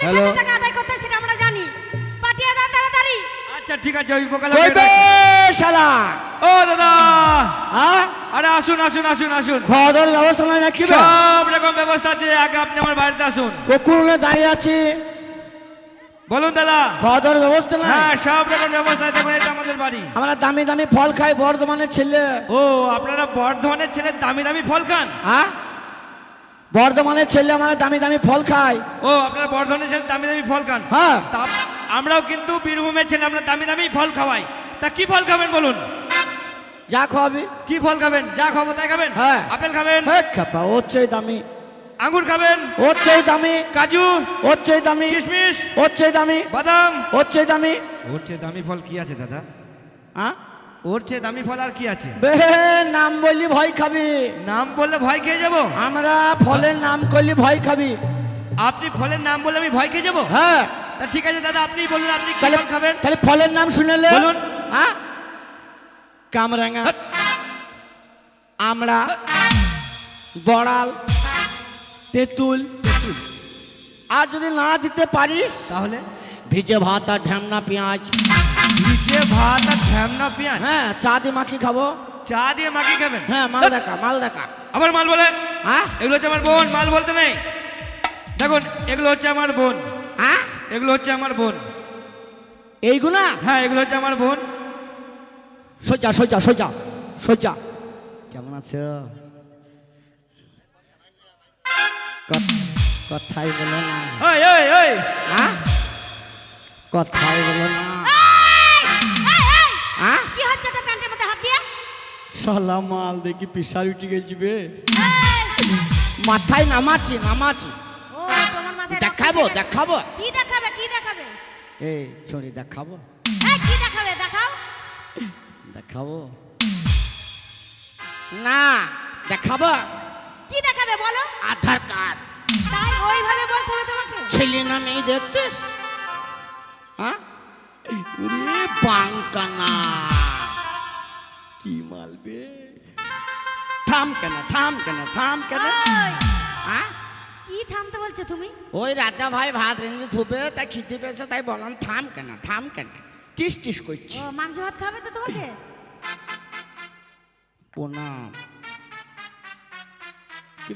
যে টাকা আদায় করতে সেটা আমরা জানি। পাঠিয়ে দাও তাড়াতাড়ি। আচ্ছা ঠিক আছে ওই বোকালা শালা? ও দাদা! হ্যাঁ? আরে আসুন আসুন আসুন আসুন। খাওয়া দাওয়ার ব্যবস্থা নাই নাকি সব রকম ব্যবস্থা আছে আগে আপনি আমার বাড়িতে আসুন। কুকুরে দাঁড়িয়ে আছে? বলুন দাদা। খাওয়া দাওয়ার ব্যবস্থা নাই? হ্যাঁ সব রকম ব্যবস্থা দেখুন এটা আমাদের বাড়ি। আমরা দামি দামি ফল খাই বর্ধমানের ছেলে। ও আপনারা বর্ধমানের ছেলে দামি দামি ফল খান? হ্যাঁ? বর্ধমানের ছেলে আমরা দামি দামি ফল খায় ও আপনারা বর্ধমানের ছেলে দামি দামি ফল খান? হ্যাঁ। আমরাও কিন্তু বীরভূমের ছেলে আমরা দামি দামি ফল খাওয়াই। তা কি ফল খাবেন বলুন? যা খাওয়াবি। কি ফল খাবেন? যা খাব তাই খাবেন? হ্যাঁ। আপেল খাবেন? হ্যাঁ খাপা ওর চেয়ে দামি। আঙ্গুর খাবেন? ওর চেয়ে দামি। কাজু? ওর চেয়ে দামি। কিশমিশ? ওর চেয়ে দামি। বাদাম? ওর চেয়ে দামি। ওর চেয়ে দামি ফল কি আছে দাদা? হ্যাঁ ওর চেয়ে দামি ফল আর কি আছে? বে নাম বললি ভয় খাবি। নাম বললে ভয় খেয়ে যাব? আমরা ফলের নাম করলি ভয় খাবি। আপনি ফলের নাম বললে আমি ভয় খেয়ে যাব? হ্যাঁ। তা ঠিক আছে দাদা আপনি বলুন আপনি কি ফল খাবেন? তাহলে ফলের নাম শুনেলে? বলুন। হ্যাঁ কামরাঙা। আমরা বড়াল তেঁতুল। আর যদি না দিতে পারিস তাহলে? ভিজে ভাত আর ঢ্যামনা পেঁয়াজ। ভাত আর ঢ্যামনা পেঁয়াজ। হ্যাঁ চা দিয়ে মাখি খাব। চা দিয়ে মাখি খাবেন? হ্যাঁ মাল দেখা মাল দেখা। আবার মাল বলেন হ্যাঁ? এগুলো হচ্ছে আমার বোন মাল বলতে নেই। দেখুন এগুলো হচ্ছে আমার বোন। হ্যাঁ? এগুলো হচ্ছে আমার বোন। এইগুলা? হ্যাঁ এগুলো হচ্ছে আমার বোন। সোজা সোজা সোজা সোজা। কেমন আছো? কথাই বলো না। ওই ওই ওই। হ্যাঁ? কথাই বলো না। শালা মাল দেখি পিসার উঠে গেছি বে মাথায় নামাচ্ছি নামাচ্ছি। ও তোমার মাথায় রক্ত দেখাবো। দেখাবো। কি দেখাবে কি দেখাবে? এই ছড়ি দেখাবো। এই কি দেখাবে দেখাও। দেখাবো। না দেখাবো। কি দেখাবে বলো। আধার কার্ড। তাই ওইভাবে বলতে হবে তোমাকে? ছেলে না মেয়ে দেখতিস হ্যাঁ? ওরে বাঙ্কানা কি মালবে থাম কেন থাম কেন থাম কেন? হ্যাঁ কি থামতে বলছো তুমি? ওই রাজা ভাই ভাত রেঞ্জে থুবে তাই খিদে পেয়েছে তাই বললাম থাম কেন থাম কেন? টিস টিস করছি। ও মাংস ভাত খাবে তো তোমাকে? প্রণাম।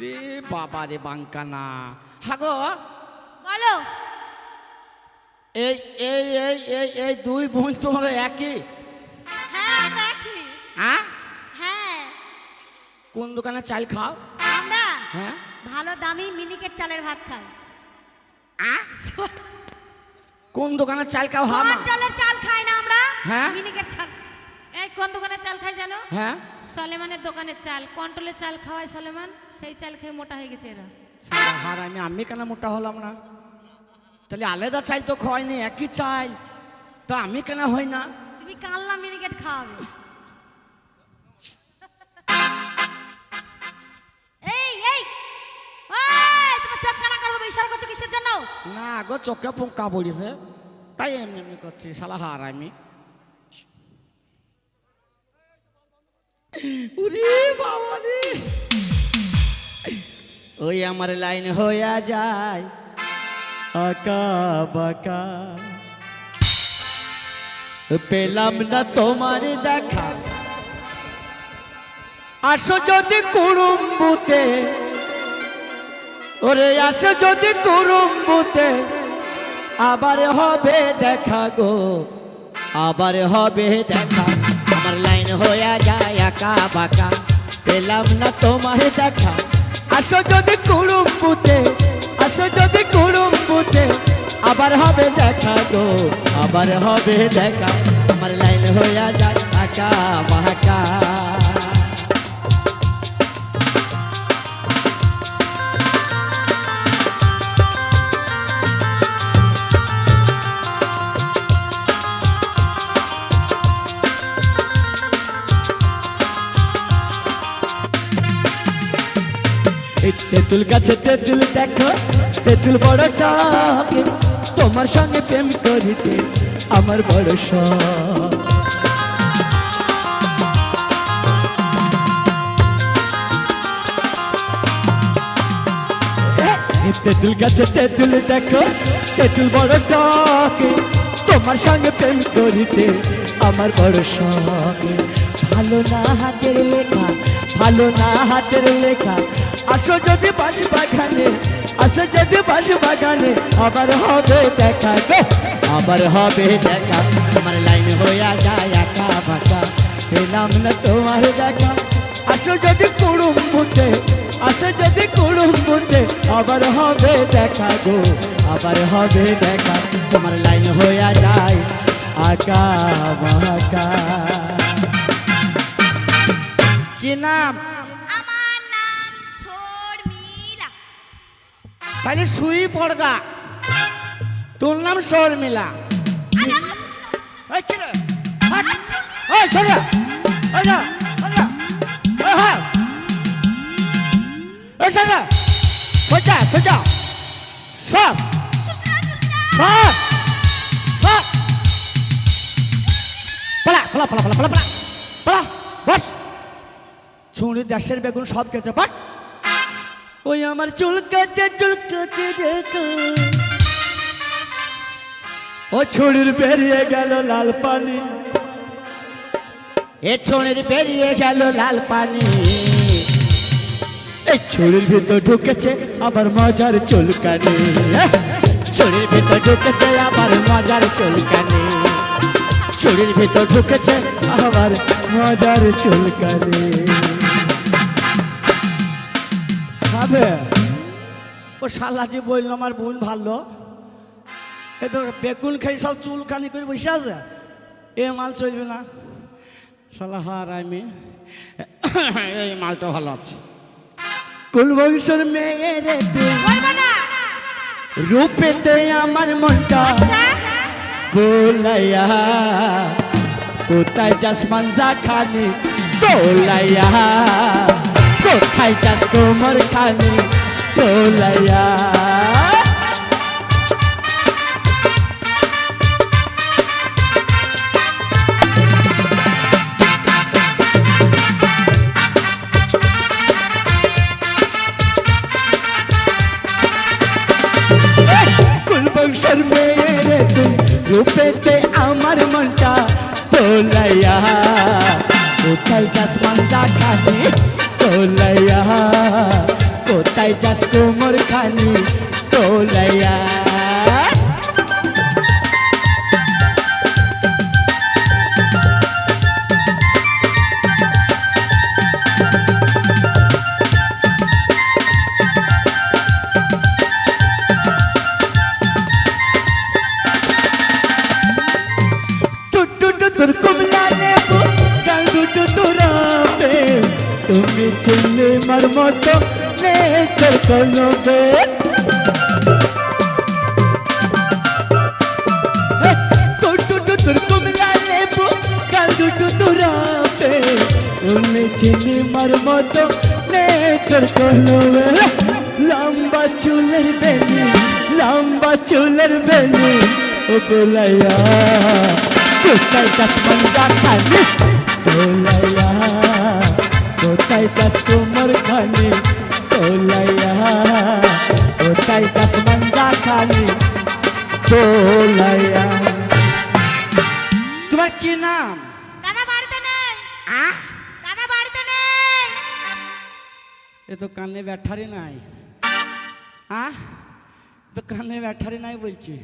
রে বাবা রে বাঙ্কানা। হাগো। বলো। এই এই এই এই এই দুই বোন তোমার একই? কোন দোকানে চাল খাও? আমরা হ্যাঁ? ভালো দামি মিনিকেট চালের ভাত খাই। কোন দোকানে চাল খাও হা মা? চাল খাই না আমরা হ্যাঁ? মিনিকেট চাল। এই কোন দোকানের চাল খায় জানো? হ্যাঁ? সলেমানের দোকানের চাল কন্ট্রোলের চাল খাওয়ায় সলেমান সেই চাল খেয়ে মোটা হয়ে গেছে এরা। আমি আমি কেন মোটা হলাম না? তাহলে আলাদা চাল তো খাওয়াইনি একই চাল। তা আমি কেন হই না? তুমি কাল্লা মিনিকেট খাওয়াবে। ইশারা করছ কিসের জন্য? না গো চোখে পোকা পড়েছে। তাই এমনি এমনি করছি শালা হার আমি। ওই আমার লাইন হইয়া যায় আকা বাকা। পেলাম না তোমার দেখা। আসো যদি কুড়ুম্বুতে ওরে আসো যদি কুড়ুম্বুতে আবার হবে দেখা গো। আবার হবে দেখা আমার লাইন হইয়া যায় আকা বাকা। পেলাম না তোমার দেখা। আসো যদি কুড়ুম্বুতে আসো যদি কুড়ুম্বুতে আবার হবে দেখা গো। আবার হবে দেখা আমার লাইন হইয়া যায় আকা তেঁতুল গাছে তেঁতুল দেখো, তেঁতুল বড় টক তোমার সঙ্গে প্রেম করিতে আমার বড় শখ। তেঁতুল গাছে তেঁতুল দেখো, তেঁতুল বড় তোমার সঙ্গে প্রেম করিতে আমার বড় শখ। ভালো না হাতের লেখা ভালো না হাতের লেখা। আসো যদি বাস বাগানে আসো যদি বাস বাগানে আবার হবে দেখা গো। আবার হবে দেখা তোমার লাইন হইয়া যায় একা বাঁকা। পেলাম না তোমার দেখা। আসো যদি কুড়ুম বুঝে আসো যদি কুড়ুম বুঝে আবার হবে দেখা গো। আবার হবে দেখা তোমার লাইন হইয়া যায় আকা বাঁকা কি নাম আমার নাম শর্মিলা তাহলে সুই পড়গা তোর নাম শর্মিলা আরে আমার পালা, পালা, পালা, পালা, পালা, পালা! বস! ছুঁড়ি দেশের বেগুন সব কেছে পাট ওই আমার চুল কাটে চুল কাটে ও ছড়ির বেরিয়ে গেল লাল পানি। এ ছড়ির বেরিয়ে গেল লাল পানি। এই ছড়ির ভিতর ঢুকেছে আবার মজার চুলকানি। ছড়ির ভিতর ঢুকেছে আবার মজার চুলকানি। ছড়ির ভিতর ঢুকেছে আবার মজার চুলকানি। খাবে? ও শালা যে বলল আমার বোন ভালো। এ তো বেগুন খাই সব চুল খানি করে বসে আছে। এ মাল চলবে না। শালা হার আমি। এই মালটা ভালো আছে। কোন বংশের মেয়ে রে তুই বলব রূপেতে আমার মনটা গোলাইয়া। কোথায় যাস মাঞ্জা খানি? গোলাইয়া। কোথায় যাস কোমর খানি? গোলাইয়া। কোথায় যাস মানজা খানি তোলাইয়া কোথায় যাস কোমর খানি তোলাইয়া? চিনলে মার মতো মার মতো লম্বা চুলের বেনি লম্বা চুলের বেনি ও গোলাইয়া মন্দা গোলাইয়া কোথায় গাছ তোমার খানি গোলাইয়া কোথায় গাছ মন্দা খানি গোলাইয়া তোমার কি নাম? দাদা বাড়িতে নেই। আহ দাদা বাড়িতে নেই। এ তো কানে ব্যাঠারি নাই। আহ তো কানে ব্যাঠারি নাই বলছি।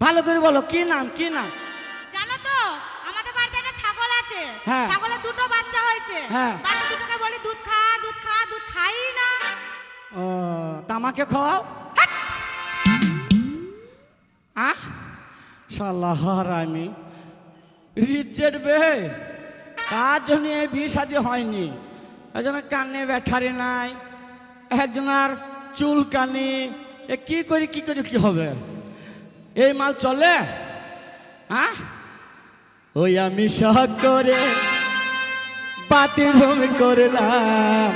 ভালো করে বলো কি নাম কি নাম? জানো তো আমাদের বাড়িতে একটা ছাগল আছে। হ্যাঁ। ছাগলের দুটো হয়েছে? হ্যাঁ। বাচ্চা দুটোকে বলি দুধ খা দুধ খা দুধ খাই না। ও তামাকে খাওয়াও? আহ! সাল্লাহ আমি রিজেট বে। তার জন্য এই বিয়ে শাদী হয়নি? একজনের কানে ব্যাঠারি নাই একজনের চুল কানি। এ কি করি কি করি কি হবে? এই মাল চলে? হ্যাঁ ওই আমি সহ করে বাতিরুম করলাম।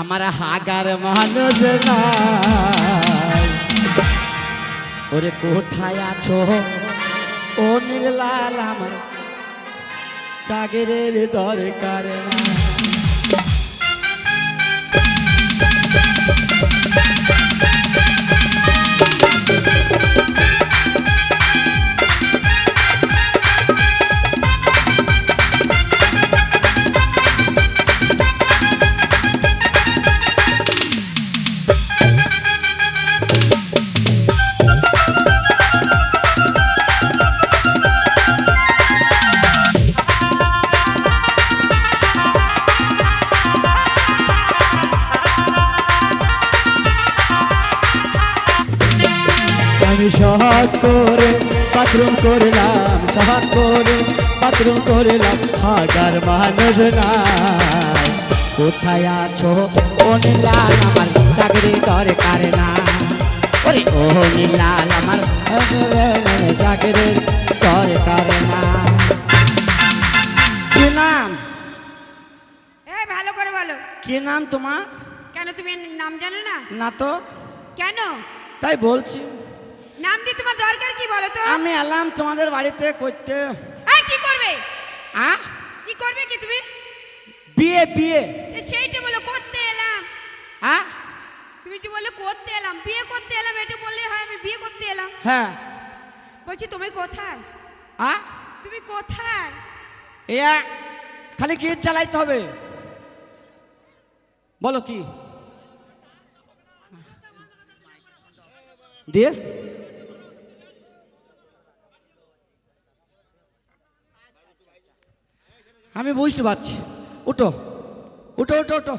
আমার হাগার মানুষ নাই ওরে কোথায় আছো? ও নীলাল আমার চাগেরের দরকার নাই। করে বাথরুম করলাম হাজার মানুষ নাই। কোথায় আছো? ও নীলাল আমার চাকরি দরকার না। ওরে ও নীলাল আমার চাকরি দরকার না। কি নাম? এই ভালো করে বলো। কি নাম তোমার? কেন তুমি নাম জানো না? না তো। কেন? তাই বলছি। নাম দিয়ে তোমার দরকার কি বলো তো? আমি এলাম তোমাদের বাড়িতে করতে। এই কি করবে? আ? কি করবে কি তুমি? বিয়ে বিয়ে। এ, সেইটা বলো করতে এলাম। আ? তুমি যে বললে করতে এলাম বিয়ে করতে এলাম এটা বললে হয় আমি বিয়ে করতে এলাম। হ্যাঁ। বলছি তুমি কোথায়? আ? তুমি কোথায়? এয়া খালি গীত চালাইতে হবে। বলো কি? দিয়ে? আমি বুঝতে পারছি। উঠো। উঠো উঠো উঠো।